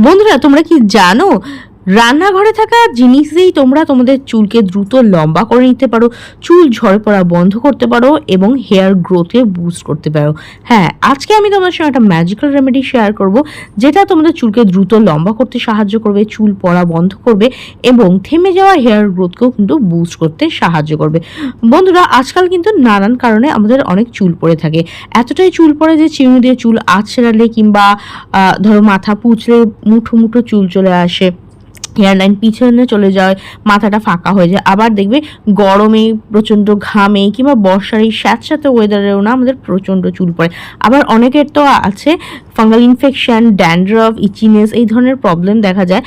বন্ধুরা তোমরা কি জানো রান্নাঘরে থাকা জিনিসেই তোমরা তোমাদের চুলকে দ্রুত লম্বা করে নিতে পারো, চুল ঝরে পড়া বন্ধ করতে পারো এবং হেয়ার গ্রোথে বুস্ট করতে পারো। হ্যাঁ আজকে আমি তোমাদের সঙ্গে একটা ম্যাজিক্যাল রেমেডি শেয়ার করব, যেটা তোমাদের চুলকে দ্রুত লম্বা করতে সাহায্য করবে, চুল পড়া বন্ধ করবে এবং থেমে যাওয়া হেয়ার গ্রোথকেও কিন্তু বুস্ট করতে সাহায্য করবে। বন্ধুরা, আজকাল কিন্তু নানান কারণে আমাদের অনেক চুল পড়ে থাকে। এতটাই চুল পড়ে যে চিরুনি দিয়ে চুল আছড়ালে কিংবা ধরো মাথা পুচলে মুঠো মুঠো চুল চলে আসে। হেয়ারলাইন পিছনে চলে যায়, মাথাটা ফাঁকা হয়ে যায়। আবার দেখবে গরমে প্রচণ্ড ঘামে কিংবা বর্ষার এই স্যাঁতস্যাঁতে ওয়েদারেও না আমাদের প্রচণ্ড চুল পড়ে। আবার অনেকের তো আছে ফাঙ্গাল ইনফেকশন, ড্যান্ড্রফ, ইচিনেস এই ধরনের প্রবলেম দেখা যায়।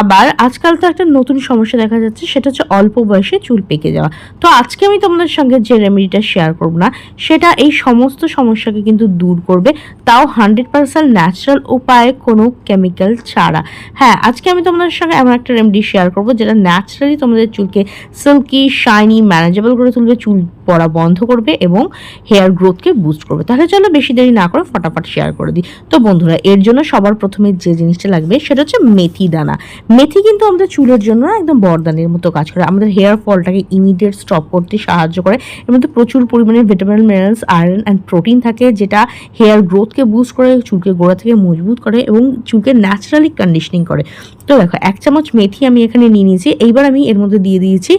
আবার আজকাল তো একটা নতুন সমস্যা দেখা যাচ্ছে, সেটা হচ্ছে অল্প বয়সে চুল পেকে যাওয়া। তো আজকে আমি তোমাদের সঙ্গে যে রেমেডিটা শেয়ার করব না, সেটা এই সমস্ত সমস্যাকে কিন্তু দূর করবে। তাও হান্ড্রেড পার্সেন্ট ন্যাচারাল উপায়ে কোনো কেমিক্যাল ছাড়া। হ্যাঁ আজকে আমি তোমাদের সঙ্গে এমন একটা রেমেডি শেয়ার করব, যেটা ন্যাচারালি তোমাদের চুলকে সিল্কি শাইনি ম্যানেজেবল করে তুলবে, চুল পড়া বন্ধ করবে এবং হেয়ার গ্রোথকে বুস্ট করবে। তাহলে চলো বেশি দেরি না করে ফটাফট শেয়ার করে দিই। তো বন্ধুরা, এর জন্য সবার প্রথমে যে জিনিসটা লাগবে সেটা হচ্ছে মেথি দানা। মেথি কিন্তু আমাদের চুলের জন্য একদম বরদানের মতো কাজ করে। আমাদের হেয়ার ফলটাকে ইমিডিয়েট স্টপ করতে সাহায্য করে। এর মধ্যে প্রচুর পরিমাণে vitamin, minerals, iron and protein থাকে যেটা হেয়ার গ্রোথকে বুস্ট করে, চুলকে গোড়া থেকে মজবুত করে এবং চুলকে ন্যাচারালি কন্ডিশনিং করে। তো দেখো, এক চামচ মেথি আমি এখানে নিয়ে নিয়েছি। এইবার আমি এর মধ্যে দিয়ে দিয়েছি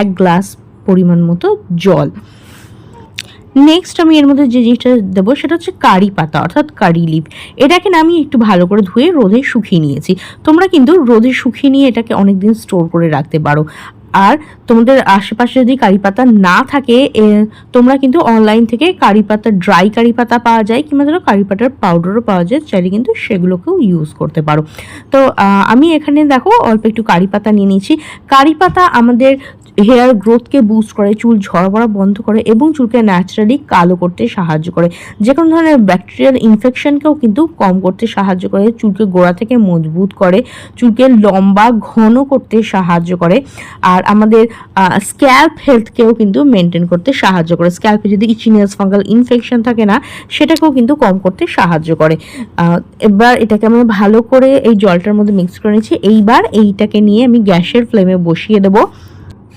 এক গ্লাস পরিমাণ মতো জল। নেক্সট আমি এর মধ্যে যে জিনিসটা দেবো, সেটা হচ্ছে কারি পাতা, অর্থাৎ কারি লিভ এটাকে না আমি একটু ভালো করে ধুয়ে রোদে শুকিয়ে নিয়েছি। তোমরা কিন্তু রোদে শুকিয়ে নিয়ে এটাকে অনেক দিন স্টোর করে রাখতে পারো। আর তোমাদের আশেপাশে যদি কারি পাতা না থাকে তোমরা কিন্তু অনলাইন থেকে কারি পাতা ড্রাই কারি পাতা পাওয়া যায়, কিংবা ধরো কারি পাতার পাউডারও পাওয়া যায়, চাইলে কিন্তু সেগুলোকেও ইউজ করতে পারো। তো আমি এখানে দেখো অল্প একটু কারি পাতা নিয়ে নিয়েছি। কারি পাতা আমাদের হেয়ার গ্রোথকে বুস্ট করে, চুল ঝরা পড়া বন্ধ করে এবং চুলকে ন্যাচারালি কালো করতে সাহায্য করে। যে কোনো ধরনের ব্যাকটেরিয়াল ইনফেকশনকেও কিন্তু কম করতে সাহায্য করে, চুলকে গোড়া থেকে মজবুত করে, চুলকে লম্বা, ঘন করতে সাহায্য করে। আর আমাদের স্ক্যাল্প হেলথকেও কিন্তু মেনটেন করতে সাহায্য করে। স্ক্যাল্পে যদি ইচিনিয়াস ফাঙ্গাল ইনফেকশন থাকে না, সেটাকেও কিন্তু কম করতে সাহায্য করে। এবার এটাকে আমি ভালো করে এই জলটার মধ্যে মিক্স করে নিচ্ছি। এইবার এইটাকে নিয়ে আমি গ্যাসের ফ্লেমে বসিয়ে দেবো।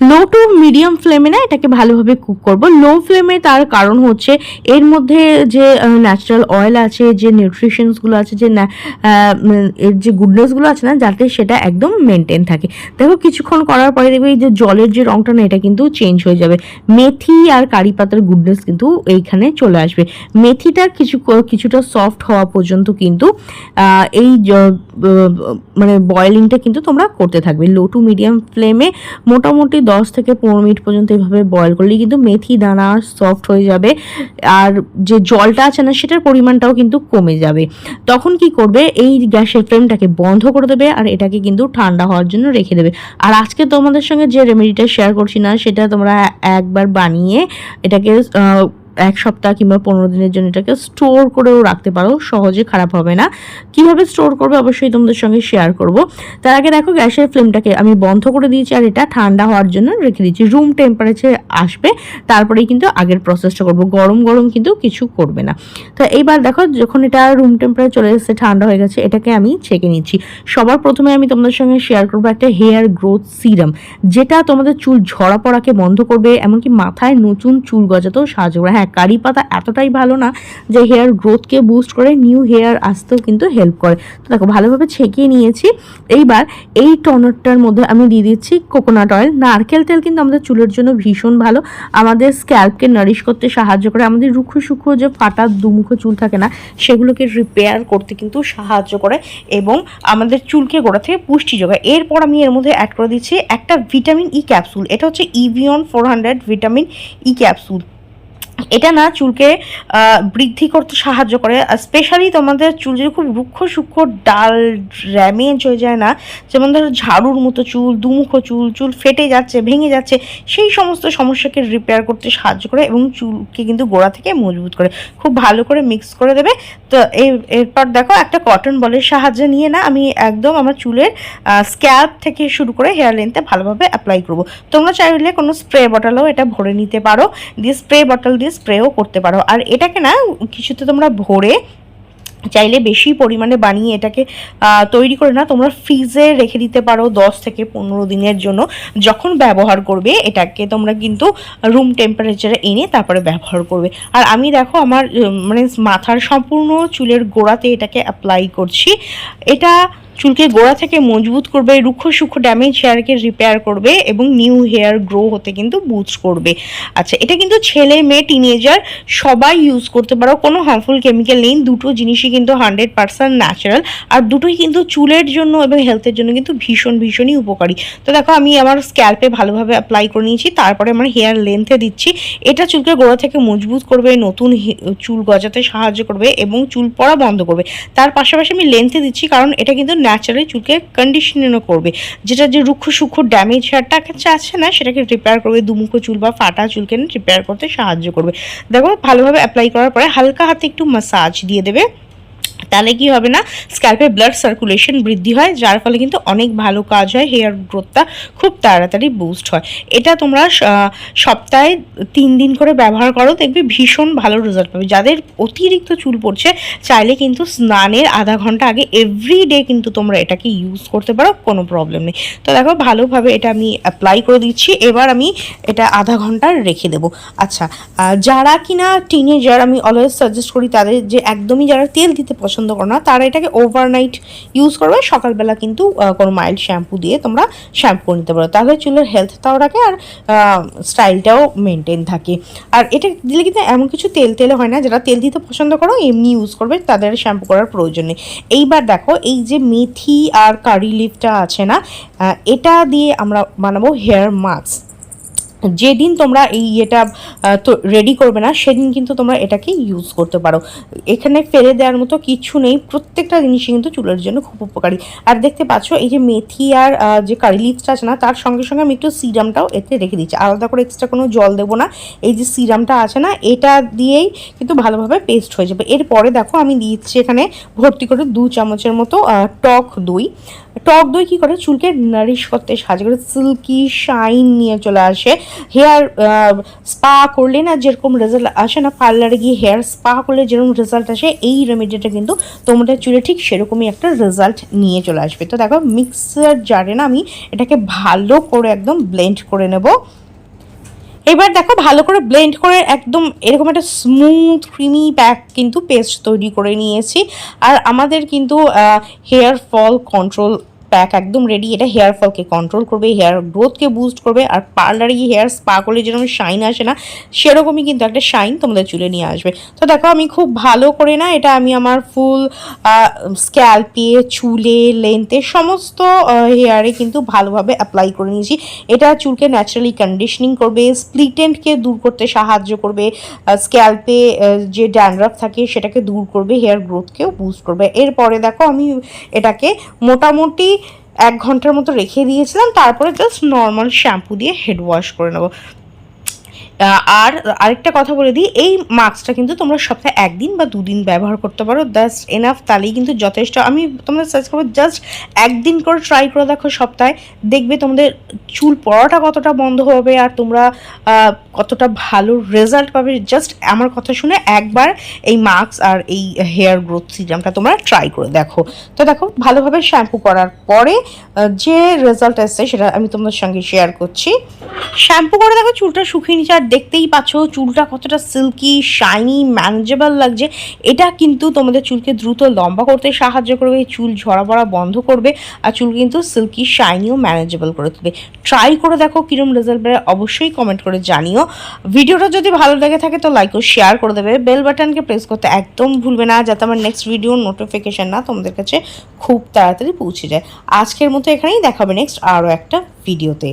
লো টু মিডিয়াম ফ্লেমে না এটাকে ভালোভাবে কুক করব। লো ফ্লেমে তার কারণ হচ্ছে এর মধ্যে যে ন্যাচারাল অয়েল আছে, যে নিউট্রিশনসগুলো আছে, যে এর যে গুডনেসগুলো আছে না, যাতে সেটা একদম মেনটেন থাকে। দেখো কিছুক্ষণ করার পরে দেখবে এই যে জলের যে রঙটা না, এটা কিন্তু চেঞ্জ হয়ে যাবে। মেথি আর কারি পাতার গুডনেস কিন্তু এইখানে চলে আসবে। মেথিটা কিছু, কিছুটা সফট হওয়া পর্যন্ত কিন্তু এই মানে বয়েলিংটা কিন্তু তোমরা করতে থাকবে। লো টু মিডিয়াম ফ্লেমে মোটামুটি দশ থেকে পনেরো মিনিট পর্যন্ত এইভাবে বয়েল করলে কিন্তু মেথি দানা সফট হয়ে যাবে আর যে জলটা আছে না সেটার পরিমাণটাও কিন্তু কমে যাবে। তখন কি করবে? এই গ্যাসের ফ্লেমটাকে বন্ধ করে দেবে আর এটাকে কিন্তু ঠান্ডা হওয়ার জন্য রেখে দেবে। আর আজকে তোমাদের সঙ্গে যে রেমেডিটা শেয়ার করছি না, সেটা তোমরা একবার বানিয়ে এটাকে এক সপ্তাহ কিংবা পনেরো দিনের জন্য এটাকে স্টোর করেও রাখতে পারো, সহজে খারাপ হবে না। কীভাবে স্টোর করবে অবশ্যই তোমাদের সঙ্গে শেয়ার করব। তার আগে দেখো গ্যাসের ফ্লেমটাকে আমি বন্ধ করে দিয়েছি আর এটা ঠান্ডা হওয়ার জন্য রেখে দিয়েছি। রুম টেম্পারেচার আসবে, তারপরেই কিন্তু আগের প্রসেসটা করব। গরম গরম কিন্তু কিছু করবে না। তো এইবার দেখো যখন এটা রুম টেম্পারেচার চলে এসেছে, ঠান্ডা হয়ে গেছে, এটাকে আমি ছেঁকে নিচ্ছি। সবার প্রথমে আমি তোমাদের সঙ্গে শেয়ার করব একটা হেয়ার গ্রোথ সিরাম যেটা তোমাদের চুল ঝরা পড়াকে বন্ধ করবে, এমনকি মাথায় নতুন চুল গজাতেও সাহায্য করে হ্যাঁ কারি পাতা এতটাই ভালো না যে হেয়ার গ্রোথকে বুস্ট করে, নিউ হেয়ার আসতেও কিন্তু হেল্প করে। তো দেখো, ভালোভাবে ছেঁকিয়ে নিয়েছি। এইবার এই টনারটার মধ্যে আমি দিয়ে দিচ্ছি কোকোনাট অয়েল নারকেল তেল কিন্তু আমাদের চুলের জন্য ভীষণ ভালো। আমাদের স্ক্যাল্পকে নারিশ করতে সাহায্য করে। আমাদের রুক্ষ সূক্ষ্ম যে ফাটা দুমুখো চুল থাকে না, সেগুলোকে রিপেয়ার করতে কিন্তু সাহায্য করে এবং আমাদের চুলকে গোড়া থেকে পুষ্টি যোগায়। এরপর আমি এর মধ্যে অ্যাড করে দিচ্ছি একটা ভিটামিন ই ক্যাপসুল এটা হচ্ছে Evion four hundred vitamin E capsule এটা না চুলকে বৃদ্ধি করতে সাহায্য করে স্পেশালি তোমাদের চুল যদি খুব রুক্ষ সূক্ষ্ম ডাল র্যামেজ হয়ে যায় না, যেমন ধরো ঝাড়ুর মতো চুল, দুমুখো চুল চুল ফেটে যাচ্ছে, ভেঙে যাচ্ছে, সেই সমস্ত সমস্যাকে রিপেয়ার করতে সাহায্য করে এবং চুলকে কিন্তু গোড়া থেকে মজবুত করে, খুব ভালো করে মিক্স করে দেবে। তো এরপর দেখো একটা কটন বলের সাহায্যে নিয়ে না আমি একদম আমার চুলের স্ক্যাল্প থেকে শুরু করে হেয়ার লেন্থে ভালোভাবে অ্যাপ্লাই করব। তোমরা চাইলে কোনো স্প্রে বটলও এটা ভরে নিতে পারো। দিয়ে স্প্রে বটল দিয়ে স্প্রেও করতে পারো। আর এটাকে না, কিছুতে তোমরা ভরে চাইলে বেশি পরিমাণে বানিয়ে এটাকে তৈরি করে না, তোমরা ফ্রিজে রেখে দিতে পারো দশ থেকে পনেরো দিনের জন্য। যখন ব্যবহার করবে, এটাকে তোমরা কিন্তু রুম টেম্পারেচারে এনে তারপরে ব্যবহার করবে। আর আমি দেখো আমার মানে মাথার সম্পূর্ণ চুলের গোড়াতে এটাকে অ্যাপ্লাই করছি। এটা চুলকে গোড়া থেকে মজবুত করবে, রুক্ষ সূক্ষ্ম ড্যামেজ হেয়ারকে রিপেয়ার করবে এবং নিউ হেয়ার গ্রো হতে কিন্তু বুস্ট করবে। আচ্ছা এটা কিন্তু ছেলে, মেয়ে টিনেজার সবাই ইউজ করতে পারো। কোনো হার্মফুল কেমিক্যাল নেই, দুটো জিনিসই কিন্তু হান্ড্রেড পার্সেন্ট ন্যাচারাল আর দুটোই কিন্তু চুলের জন্য এবং হেলথের জন্য কিন্তু ভীষণ, ভীষণই উপকারী। তো দেখো, আমি আমার স্ক্যাল্পে ভালোভাবে অ্যাপ্লাই করে নিয়েছি, তারপরে আমার হেয়ার লেন্থে দিচ্ছি। এটা চুলকে গোড়া থেকে মজবুত করবে, নতুন চুল গজাতে সাহায্য করবে এবং চুল পড়া বন্ধ করবে। তার পাশাপাশি আমি লেন্থে দিচ্ছি, কারণ এটা কিন্তু ন্যাচারালি চুলকে কন্ডিশনিংও করবে। যেটা যে রুক্ষ সুক্ষ ড্যামেজ হেয়ারটাকে আছে না, সেটাকে রিপেয়ার করবে, দুমুখো চুল বা ফাটা চুলকে রিপেয়ার করতে সাহায্য করবে। দেখো, ভালোভাবে অ্যাপ্লাই করার পরে হালকা হাতে একটু মাসাজ দিয়ে দেবে। তাহলে কি হবে না? স্ক্যাল্পে ব্লাড সার্কুলেশন বৃদ্ধি হয়, যার ফলে কিন্তু অনেক ভালো কাজ হয় হেয়ার গ্রোথটা খুব তাড়াতাড়ি বুস্ট হয়। এটা তোমরা সপ্তাহে তিন দিন করে ব্যবহার করো, দেখবে ভীষণ ভালো রেজাল্ট পাবে। যাদের অতিরিক্ত চুল পড়ছে, চাইলে কিন্তু স্নানের আধা ঘণ্টা আগে এভরি ডে কিন্তু তোমরা এটাকে ইউজ করতে পারো, কোনো প্রবলেম নেই। তো দেখো, ভালোভাবে এটা আমি অ্যাপ্লাই করে দিচ্ছি। এবার আমি এটা আধা ঘণ্টা রেখে দেবো। আচ্ছা যারা কিনা টিনেজার আমি অলওয়েজ সাজেস্ট করি তাদের যে একদমই যারা তেল দিতে পছন্দ করো না, তারা এটাকে ওভারনাইট ইউজ করবে, সকালবেলা কিন্তু কোনো মাইল্ড শ্যাম্পু দিয়ে তোমরা শ্যাম্পু করে নিতে পারো। তাহলে চুলের হেলথটাও রাখে আর স্টাইলটাও মেনটেন থাকে। আর এটা দিলে কিন্তু এমন কিছু তেল তেলে হয় না, যারা তেল দিতে পছন্দ করো, এমনি ইউজ করবে, তাদের শ্যাম্পু করার প্রয়োজন নেই। এইবার দেখো, এই যে মেথি আর কারি লিফটা আছে না এটা দিয়ে আমরা বানাবো হেয়ার মাস্ক যেদিন তোমরা এই এটা তো রেডি করবে না, সেদিন কিন্তু তোমরা এটাকে ইউজ করতে পারো। এখানে ফেলে দেওয়ার মতো কিছু নেই, প্রত্যেকটা জিনিসই কিন্তু চুলের জন্য খুব উপকারী। আর দেখতে পাচ্ছ, এই যে মেথি আর যে কারি লিপসটা আছে না, তার সঙ্গে সঙ্গে আমি একটু সিরামটাও এতে রেখে দিচ্ছি। আলাদা করে এক্সট্রা কোনো জল দেবো না। এই যে সিরামটা আছে না, এটা দিয়েই কিন্তু ভালোভাবে পেস্ট হয়ে যাবে। এরপরে দেখো, আমি দিচ্ছি এখানে ভর্তি করে দু চামচের মতো টক দই। টক দই কী করে? চুলকে নারিশ করতে সাহায্য করে। সিল্কি শাইন নিয়ে চলে আসে। হেয়ার স্পা করলে না যেরকম রেজাল্ট আসে না পার্লারে গিয়ে হেয়ার স্পা করলে যেরকম রেজাল্ট আসে, এই রেমেডিটা কিন্তু তোমাদের চুলে ঠিক সেরকমই একটা রেজাল্ট নিয়ে চলে আসবে। তো দেখো মিক্সার জারে না আমি এটাকে ভালো করে একদম ব্লেন্ড করে নেব। এবার দেখো ভালো করে ব্লেন্ড করে একদম এরকম একটা স্মুথ ক্রিমি প্যাক কিন্তু পেস্ট তৈরি করে নিয়েছি। আর আমাদের কিন্তু হেয়ার ফল কন্ট্রোল প্যাক একদম রেডি এটা হেয়ার ফলকে কন্ট্রোল করবে হেয়ার গ্রোথকে বুস্ট করবে, আর পার্লারে গিয়ে হেয়ার স্পা করলে যেরকম শাইন আসে না, সেরকমই কিন্তু একটা শাইন তোমাদের চুলে নিয়ে আসবে। তো দেখো, আমি খুব ভালো করে না, এটা আমি আমার ফুল স্ক্যাল্পে চুলে লেন্থে সমস্ত হেয়ারে কিন্তু ভালোভাবে অ্যাপ্লাই করে নিয়েছি। এটা চুলকে ন্যাচারালি কন্ডিশনিং করবে স্প্লিটেন্টকে দূর করতে সাহায্য করবে স্ক্যাল্পে যে ড্যান্ড্রাফ থাকে সেটাকে দূর করবে হেয়ার গ্রোথকেও বুস্ট করবে। এরপরে দেখো, আমি এটাকে মোটামুটি এক ঘণ্টার মতো রেখে দিয়েছিলাম তারপরে জাস্ট নর্মাল শ্যাম্পু দিয়ে হেড ওয়াশ করে নেব। আর আরেকটা কথা বলে দিই, এই মাস্কটা কিন্তু তোমরা সপ্তাহে একদিন বা দুদিন ব্যবহার করতে পারো। জাস্ট এনাফ তাহলেই কিন্তু যথেষ্ট। আমি তোমরা সার্চ করব জাস্ট একদিন করে ট্রাই করে দেখো সপ্তাহে। দেখবে তোমাদের চুল পড়াটা কতটা বন্ধ হবে আর তোমরা কতটা ভালো রেজাল্ট পাবে। জাস্ট আমার কথা শুনে একবার এই মাস্ক আর এই হেয়ার গ্রোথ সিরামটা তোমরা ট্রাই করে দেখো। তো দেখো, ভালোভাবে শ্যাম্পু করার পরে যে রেজাল্ট এসছে সেটা আমি তোমাদের সঙ্গে শেয়ার করছি। শ্যাম্পু করে দেখো চুলটা শুকিয়ে নিচ্ছে আর দেখতেই পাচ্ছ, চুলটা কতটা সিল্কি শাইনি ম্যানেজেবল লাগছে। এটা কিন্তু তোমাদের চুলকে দ্রুত লম্বা করতে সাহায্য করবে, চুল ঝরা পড়া বন্ধ করবে, আর চুল কিন্তু সিল্কি শাইনি ও ম্যানেজেবল করে তুলবে। ট্রাই করে দেখো কিরম রেজাল্ট বেড়ে অবশ্যই কমেন্ট করে জানিও। ভিডিওটা যদি ভালো লেগে থাকে তো লাইক ও শেয়ার করে দেবে। বেল বাটনকে প্রেস করতে একদম ভুলবে না, যাতে আমার নেক্সট ভিডিওর নোটিফিকেশন না তোমাদের কাছে খুব তাড়াতাড়ি পৌঁছে যায়। আজকের মতো এখানেই দেখাবে নেক্সট আরও একটা ভিডিওতে